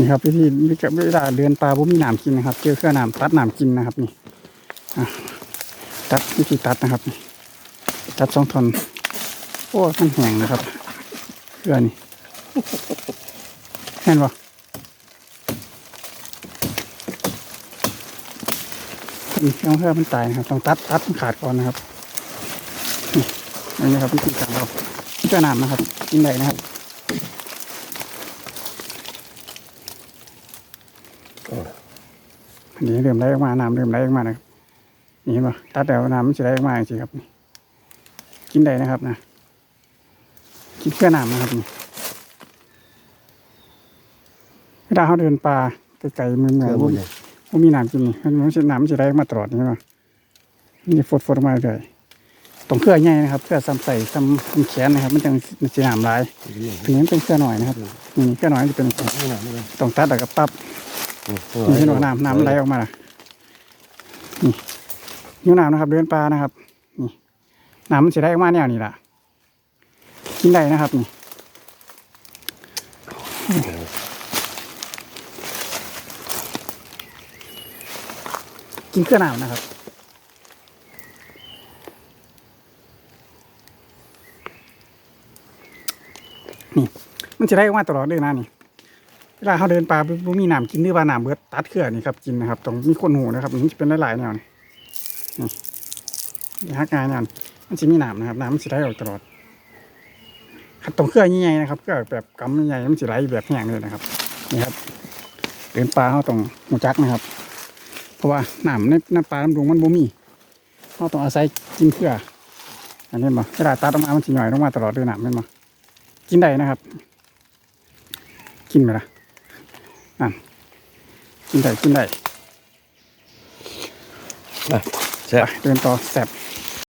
นี่ครับวิธีวิธีเวลาเดินปลาบ่มีหน้ำกินนะครับ เจอเครื่องหน้ำตัดหน้ำกินนะครับนี่ตัดวิธีตัดนะครับนี่ตัดสองท่อนโอ้มันแห้งนะครับเครื่องนี่เห็นปะนี่เครื่องเพื่อมันตายนะครับต้องตัดตัดมันขาดก่อนนะครับนี่นี่นะครับวิธีการเราเครื่องน้ำนะครับกินได้นะครับ อันนี้เริ่มไหลออกมาน้ำเริ่มไหลออกมานะครับนี่เห็นปะตัดแล้วน้ำมันจะไหลออกมาจริงๆครับนี่กินได้นะครับนะกินเพื่อน้ำนะครับนี่เวลาเขาเดินป่าไกลๆเมืองเมืองพวกพวกมีน้ำกินนี่มันมันจะน้ำมันจะไหลออกมาตลอดนี่เห็นปะมันจะฟดฟดๆออกมาเรื่อยตรงเครือใหญ่นะครับเครือซ้ำใส่ซ้ำซ้ำแขนนะครับ มันจะมันจะน้ำลายถึงนี้เป็นเครือหน่อยนะครับนี่เครือหน่อยจะเป็นอย่างนี้นี่นะนี่นะต้องตัดแล้วก็ปั๊บ นี่เห็นว่าน้ำน้ำมันไหลออกมาล่ะนี่นิ้วน้ำนะครับ เดินปลานะครับนี่น้ำมันจะไหลออกมาแนวนี้ล่ะกินได้นะครับนี่กินเครื่องน้ำนะครับนี่มันจะได้ออกมาตลอดเลยนะนี่ เวลาเขาเดินป่าบ่มีน้ำกินหรือว่าน้ำเบิดตัดเครือนี่ครับกินนะครับต้องมีคนหูนะครับมันจะเป็นหลายๆแนวนี่นี่ฮักงานเนี่ยมันจะมีน้ำนะครับน้ำมันจะไหลออกตลอดขัดตรงเครือใหญ่ๆนะครับเครือแบบกำใหญ่มันจะไหลแบบแห้งเลยนะครับนี่ครับเดินป่าเขาต้องหูจักนะครับ เพราะว่าน้ำในน้ำปลาน้ำดวงมันบ่มีเขาต้องอาศัยกินเครืออันนี้บ่เวลาตัดออกมามันจะหน่อยลงมาตลอดเลยน้ำแม่นบ่กินได้นะครับ กินไหมล่ะ นั่นกินได้กินได้แซ่บไปเดินต่อแสบ